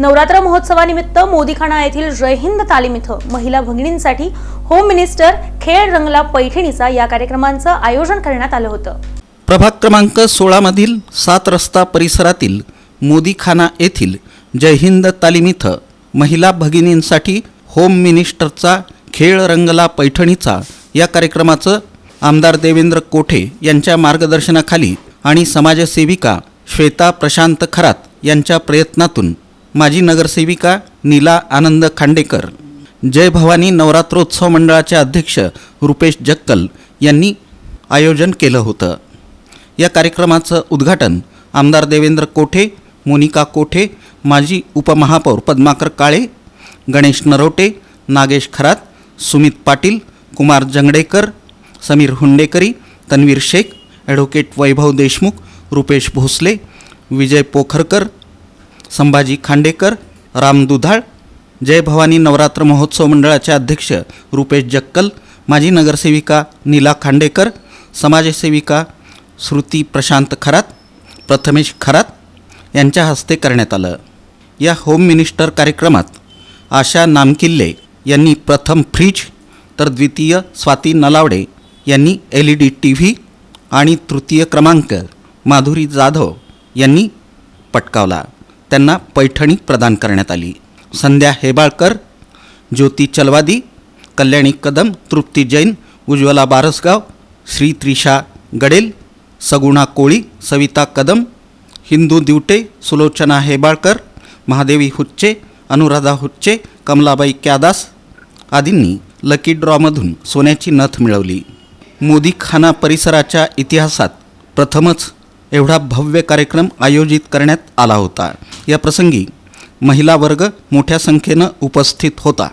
नवरात्र महोत्सवानिमित्त मोदीखाना येथील जय हिंद तालीम इथं महिला भगिनींसाठी होम मिनिस्टर खेळ रंगला पैठणीचा या कार्यक्रमांचं आयोजन करण्यात आलं होतं. प्रभाग क्रमांक सोळामधील सात रस्ता परिसरातील मोदीखाना येथील जय हिंद तालीम इथं महिला भगिनींसाठी होम मिनिस्टरचा खेळ रंगला पैठणीचा या कार्यक्रमाचं आमदार देवेंद्र कोठे यांच्या मार्गदर्शनाखाली आणि समाजसेविका श्वेता प्रशांत खरात यांच्या प्रयत्नातून माजी नगरसेविका नीला आनंद खांडेकर. जय भवानी नवरात्रोत्सव मंडळाचे अध्यक्ष रुपेश जक्कल यांनी आयोजन केलं होतं. या कार्यक्रमाचं उद्घाटन आमदार देवेंद्र कोठे मोनिका कोठे माजी उपमहापौर पद्माकर काळे गणेश नरोटे नागेश खरात सुमित पाटील कुमार जंगडेकर समीर हुंडेकरी तन्वीर शेख ॲडव्होकेट वैभव देशमुख रुपेश भोसले विजय पोखरकर संभाजी खांडेकर राम दुधाळ जय भवानी नवरात्र महोत्सव मंडळाचे अध्यक्ष रुपेश जक्कल माजी नगरसेविका नीला खांडेकर समाजसेविका श्रुती प्रशांत खरात प्रथमेश खरात यांच्या हस्ते करण्यात आलं. या होम मिनिस्टर कार्यक्रमात आशा नामकिल्ले यांनी प्रथम फ्रीज तर द्वितीय स्वाती नलावडे यांनी L E D T V आणि तृतीय क्रमांक माधुरी जाधव यांनी पटकावला. त्यांना पैठणी प्रदान करण्यात आली. संध्या हेबाळकर ज्योती चलवादी कल्याणी कदम तृप्ती जैन उज्ज्वला बारसगाव श्री त्रिषा गडेल सगुणा कोळी सविता कदम हिंदू दिवटे सुलोचना हेबाळकर महादेवी हुच्चे अनुराधा हुच्चे कमलाबाई क्यादास आदींनी लकी ड्रॉमधून सोन्याची नथ मिळवली. मोदीखाना परिसराच्या इतिहासात प्रथमच एवढा भव्य कार्यक्रम आयोजित करण्यात आला होता. या प्रसंगी महिला वर्ग मोठ्या संख्येनं उपस्थित होता.